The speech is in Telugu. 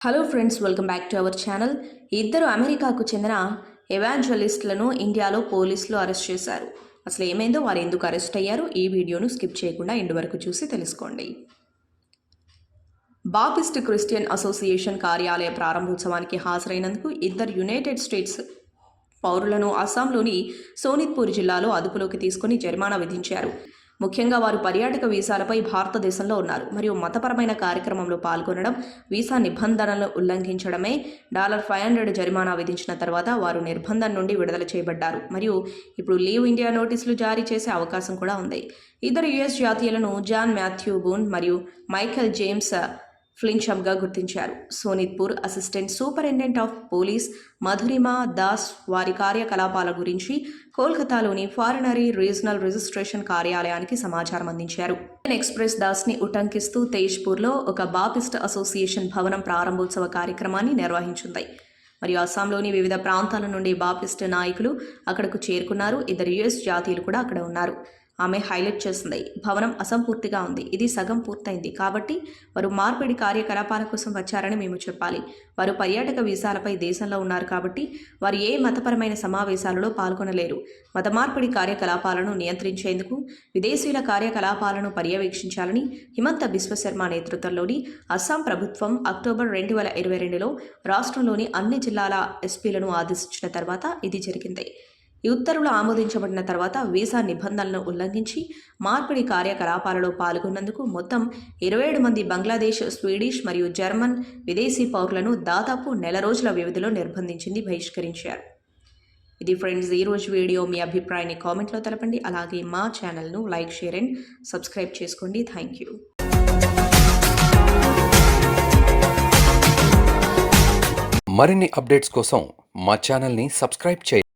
Hello friends welcome back to our channel ఇద్దరు అమెరికాకు చెందిన ఎవాంజలిస్టులను ఇండియాలో పోలీసులు అరెస్ట్ చేశారు. అసలు ఏమైందో వారు ఎందుకు అరెస్ట్ అయ్యారు? ఈ వీడియోను స్కిప్ చేయకుండా ఇంటి వరకు చూసి తెలుసుకోండి. బాపిస్ట్ క్రిస్టియన్ అసోసియేషన్ కార్యాలయ ప్రారంభోత్సవానికి హాజరైనందుకు ఇద్దరు యునైటెడ్ స్టేట్స్ పౌరులను అస్సాంలోని సోనిత్పూర్ జిల్లాలో అదుపులోకి తీసుకుని జరిమానా విధించారు. ముఖ్యంగా వారు పర్యాటక వీసాలపై భారతదేశంలో ఉన్నారు. మరియు మతపరమైన కార్యక్రమంలో పాల్గొనడం వీసా నిబంధనలను ఉల్లంఘించడమే డాలర్ ఫైవ్ హండ్రెడ్ జరిమానా విధించిన తర్వాత వారు నిర్బంధం నుండి విడుదల చేయబడ్డారు. మరియు ఇప్పుడు లీవ్ ఇండియా నోటీసులు జారీ చేసే అవకాశం కూడా ఉంది. ఇద్దరు యుఎస్ జాతీయులను జాన్ మాథ్యూ బూన్ మరియు మైఖల్ జేమ్స్ ఫ్లించమ్గా గుర్తించారు. Sonitpur assistant superintendent of police Madhurima Das వారి కార్యకలాపాల గురించి కోల్కతాలోని ఫారినరీ రీజనల్ రిజిస్ట్రేషన్ కార్యాలయానికి సమాచారం అందించారు. ఎక్స్ప్రెస్ దాస్ని ఉటంకిస్తూ తేజ్పూర్లో ఒక బాపిస్ట్ అసోసియేషన్ భవనం ప్రారంభోత్సవ కార్యక్రమాన్ని నిర్వహించింది. మరియు అస్సాంలోని వివిధ ప్రాంతాల నుండి బాపిస్ట్ నాయకులు అక్కడకు చేరుకున్నారు. ఇద్దరు యుఎస్ జాతీయులు కూడా అక్కడ ఉన్నారు. ఆమె హైలైట్ చేసింది. భవనం అసంపూర్తిగా ఉంది. ఇది సగం పూర్తయింది. కాబట్టి వారు మార్పిడి కార్యకలాపాల కోసం వచ్చారని మేము చెప్పాలి. వారు పర్యాటక వీసాలపై దేశంలో ఉన్నారు కాబట్టి వారు ఏ మతపరమైన సమావేశాలలో పాల్గొనలేరు. మత మార్పిడి కార్యకలాపాలను నియంత్రించేందుకు విదేశీయుల కార్యకలాపాలను పర్యవేక్షించాలని హిమంత బిశ్వశర్మ నేతృత్వంలోని అస్సాం ప్రభుత్వం అక్టోబర్ రెండు వేల ఇరవై రెండులో రాష్ట్రంలోని అన్ని జిల్లాల ఎస్పీలను ఆదేశించిన తర్వాత ఇది జరిగింది. ఈ ఉత్తర్వులు ఆమోదించబడిన తర్వాత వీసా నిబంధనలను ఉల్లంఘించి మార్పిడి కార్యకలాపాలలో పాల్గొన్నందుకు మొత్తం ఇరవై ఏడు మంది బంగ్లాదేశ్ స్వీడిష్ మరియు జర్మన్ విదేశీ పౌరులను దాదాపు నెల రోజుల వ్యవధిలో నిర్బంధించింది బహిష్కరించారు. ఇది ఫ్రెండ్స్ ఈరోజు వీడియో మీ అభిప్రాయాన్ని కామెంట్లో తెలపండి. అలాగే మా ఛానల్ను లైక్ షేర్ అండ్ సబ్స్క్రైబ్ చేసుకోండి. Thank you. మరిన్ని అప్డేట్స్ కోసం మా ఛానల్ని సబ్స్క్రైబ్ చేయండి.